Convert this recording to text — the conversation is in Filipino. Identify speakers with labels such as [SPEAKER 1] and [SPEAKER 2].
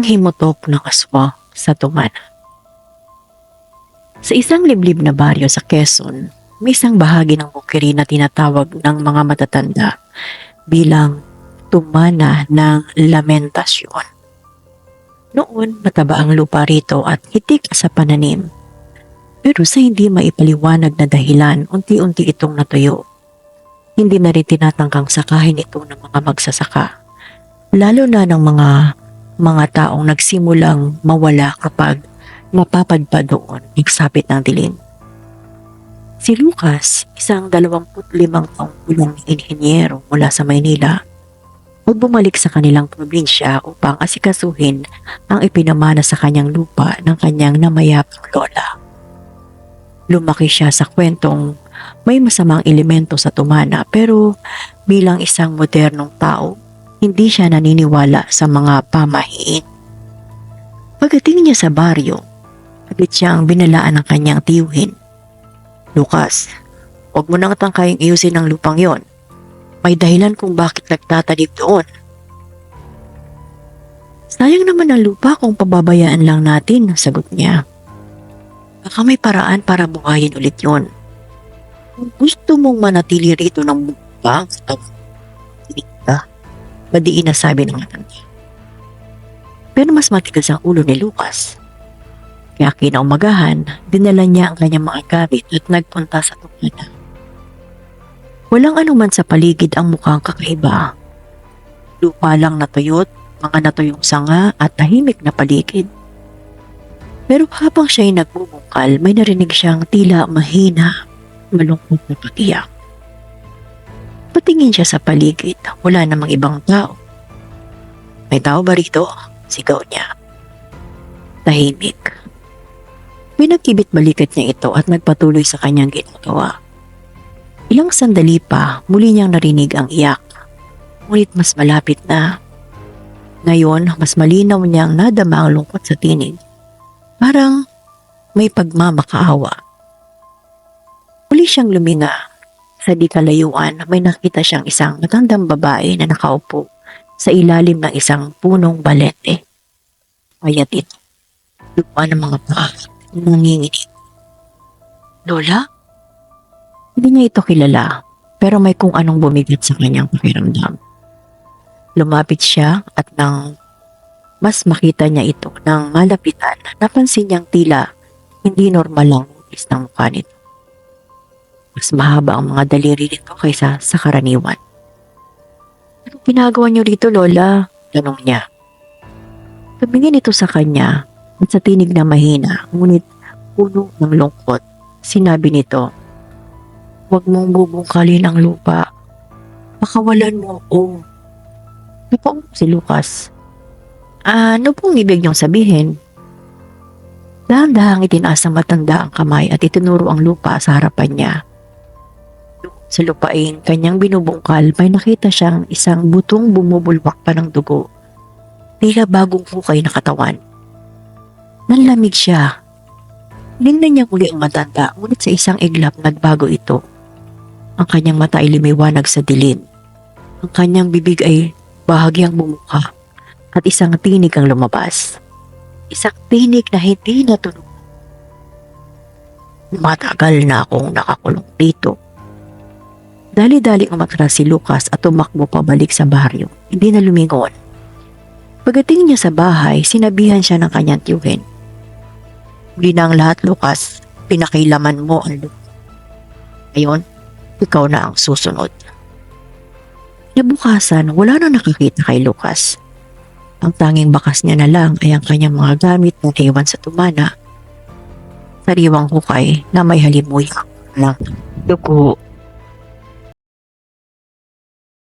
[SPEAKER 1] Ang himutok ng aswa sa tuman. Sa isang liblib na baryo sa Quezon, may isang bahagi ng bukiri na tinatawag ng mga matatanda bilang tumana ng lamentasyon. Noon, mataba ang lupa rito at hitik sa pananim. Pero sa hindi maipaliwanag na dahilan, unti-unti itong natuyo. Hindi na rin tinatangkang sakahin ito ng mga magsasaka. Lalo na ng mga mga taong nagsimulang mawala kapag napapadpa doon nagsapit ng dilim. Si Lucas, isang 25 taong gulang inhenyero mula sa Maynila, ay bumalik sa kanilang probinsya upang asikasuhin ang ipinamana sa kanyang lupa ng kanyang namayapang lola. Lumaki siya sa kwentong may masamang elemento sa tumana pero bilang isang modernong tao, hindi siya naniniwala sa mga pamahiin. Pagdating niya sa baryo, agad siyang binalaan ng kanyang tiyuhin. Lucas, huwag mo nang tangkayang iyusin ang lupang yon. May dahilan kung bakit nagtatanim doon. Sayang naman ang lupa kung pababayaan lang natin, sagot niya. Baka may paraan para buhayin ulit yon. Kung gusto mong manatili rito ng mukbang sa hindi ka, madiin na sabi ng matanda. Pero mas matigas ang ulo ni Lucas. Kaya kinaumagahan, dinala niya ang kanyang mga gamit at nagpunta sa tukana. Walang anuman sa paligid ang mukhang kakaiba. Lupa lang natuyot, mga natuyong sanga at tahimik na paligid. Pero habang siya'y nagbubungkal, may narinig siyang tila mahina, malungkot na pagiyak. Patingin siya sa paligid, wala namang ibang tao. May tao ba rito? Sigaw niya. Tahimik. Pinagkibit balikat niya ito at nagpatuloy sa kanyang ginagawa. Ilang sandali pa, muli niyang narinig ang iyak. Ngunit mas malapit na. Ngayon, mas malinaw niyang nadama ang lungkot sa tinig. Parang may pagmamakaawa. Muli siyang luminga. Sa di kalayuan, may nakita siyang isang matandang babae na nakaupo sa ilalim ng isang punong balete. Payat ito. Lupa ng mga paa. Nanginginig. Lola? Hindi niya ito kilala, pero may kung anong bumigat sa kanyang pakiramdam. Lumapit siya at nang mas makita niya ito ng malapitan, napansin niyang tila hindi normal lang is ng mukha nito. Mas mahaba ang mga daliri nito kaysa sa karaniwan. Ano ginagawa niyo rito, Lola? Tanong niya. Tumingin ito sa kanya at sa tinig na mahina, ngunit puno ng lungkot. Sinabi nito, Huwag mong bubungkalin ang lupa. Pakawalan mo ako. Ano po si Lucas? ano pong ibig niyong sabihin? Dahan-dahang itinaas ng matanda ang kamay at itinuro ang lupa sa harapan niya. Sa lupain, kanyang binubungkal, may nakita siyang isang butong bumubulwak pa ng dugo. Tila bagong hukay na katawan. Nanlamig siya. Linnan niya muli ang matanda, ngunit sa isang iglap nagbago ito. Ang kanyang mata ay lumiwanag sa dilim. Ang kanyang bibig ay bahagyang bumuka at isang tinig ang lumabas. Isang tinig na hindi natunog. Matagal na akong nakakulong dito. Dali-dali umatras si Lucas at tumakbo pabalik sa baryo. Hindi na lumingon. Pagdating niya sa bahay, sinabihan siya ng kanyang tiyuhin. Huli na ang lahat, Lucas. Pinakilaman mo ang lupa. Ngayon, ikaw na ang susunod. Nabukasan, wala na nakakita kay Lucas. Ang tanging bakas niya na lang ay ang kanyang mga gamit na naiwan sa tumana. Sariwang hukay na may halimuyak ng dugo